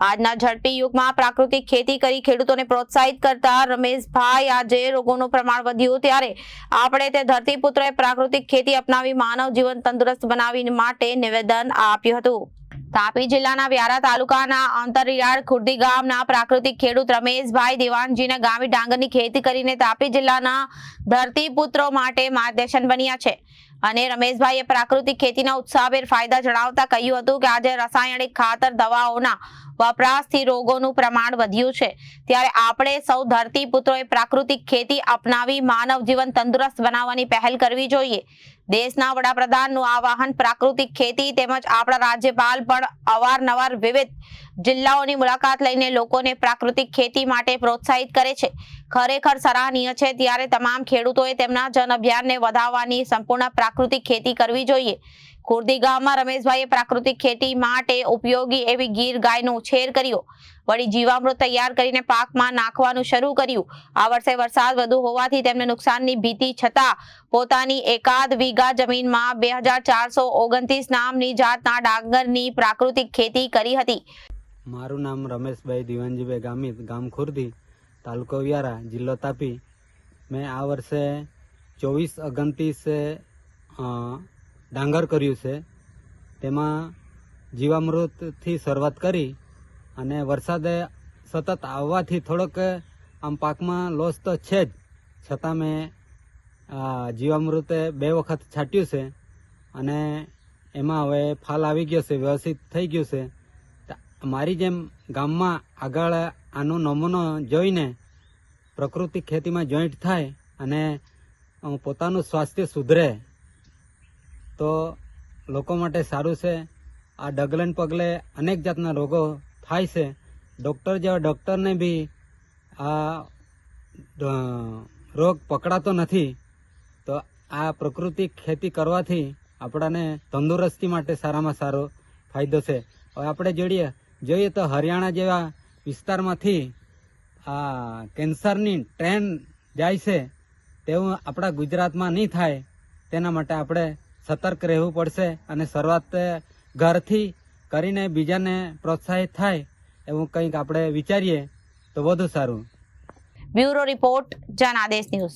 આજના ઝડપી યુગમાં પ્રાકૃતિક ખેતી કરી ખેડૂતોને પ્રોત્સાહિત કરતા રમેશભાઈ આજે રોગોનું પ્રમાણ વધ્યું ત્યારે આપણે તે ધરતીપુત્રએ પ્રાકૃતિક ખેતી અપનાવી માનવ જીવન તંદુરસ્ત બનાવી માટે નિવેદન આપ્યું હતું. તાપી જિલ્લાના વ્યારા તાલુકાના અંતરિયાળ ખુર્દી ગામના પ્રાકૃતિક ખેડૂત રમેશભાઈ દેવાનજીના ગામી ડાંગરની ખેતી કરીને તાપી જિલ્લાના ધરતીપુત્રો માટે માર્ગદર્શન બન્યા છે. અને રમેશભાઈએ પ્રાકૃતિક ખેતીના ઉત્સાહભેર ફાયદા જણાવતા કહ્યું હતું કે આજે રાસાયણિક ખાતર દવાઓના વપરાશથી રોગોનું પ્રમાણ વધ્યું છે. ત્યારે આપણે સૌ ધરતીપુત્રોએ પ્રાકૃતિક ખેતી અપનાવી માનવ જીવન તંદુરસ્ત બનાવવાની પહેલ કરવી જોઈએ. દેશના વડાપ્રધાનનું આવાહન પ્રાકૃતિક ખેતી તેમજ આપણા રાજ્યપાલ પણ અવારનવાર વિવિધ જિલ્લાઓની મુલાકાત લઈને લોકોને પ્રાકૃતિક ખેતી માટે પ્રોત્સાહિત કરે છે. ખરેખર સરાહનીય છે ત્યારે તમામ ખેડૂતોએ તેમના જન અભિયાનને વધારવાની સંપૂર્ણ પ્રાકૃતિક ખેતી કરવી જોઈએ. ખુર્દી ગામમાં રમેશભાઈએ પ્રાકૃતિક ખેતી માટે ઉપયોગી એવી ગીર ગાયનો ઉછેર કર્યો. વળી જીવામૃત તૈયાર કરીને પાકમાં નાખવાનું શરૂ કર્યું. આ વર્ષે વરસાદ વધુ હોવાથી તેમને નુકસાનની ભીતિ છતાં પોતાની એકાદ વીઘા જમીનમાં બે નામની જાતના ડાંગરની પ્રાકૃતિક ખેતી કરી હતી. મારું નામ રમેશભાઈ દિવાનજીભાઈ ગામિત ગામ ખુર્દી, તાલુકો વ્યારા, જિલ્લો તાપી. મેં આ વર્ષે ચોવીસ ઓગણત્રીસે ડાંગર કર્યું છે. તેમાં જીવામૃતથી શરૂઆત કરી અને વરસાદે સતત આવવાથી થોડોક આમ પાકમાં લોસ તો છે જ. છતાં મેં જીવામૃતે બે વખત છાંટ્યું છે અને એમાં હવે ફાલ આવી ગયો છે, વ્યવસ્થિત થઈ ગયું છે. મારી જેમ ગામમાં આગળ આનો નમૂનો જોઈને પ્રકૃતિ ખેતીમાં જોઈન્ટ થાય અને પોતાનું સ્વાસ્થ્ય સુધરે. તો લોકો માટે સારું છે. આ ડગલે પગલે અનેક જાતના રોગો થાય છે. ડૉક્ટર જેવા ડૉક્ટરને બી આ રોગ પકડાતો નથી. તો આ પ્રકૃતિક ખેતી કરવાથી આપણાને તંદુરસ્તી માટે સારામાં સારો ફાયદો છે. હવે આપણે જોઈએ જોઈએ તો હરિયાણા જેવા વિસ્તારમાંથી આ કેન્સરની ટ્રેન જાય છે. તેવું આપણા ગુજરાતમાં નહીં થાય. તેના માટે આપણે સતર્ક રહેવું પડશે અને શરૂઆત ઘરથી કરીને બીજાને પ્રોત્સાહિત થાય એવું કંઈક આપણે વિચારીએ તો વધુ સારું. Bureau report Janadesh news.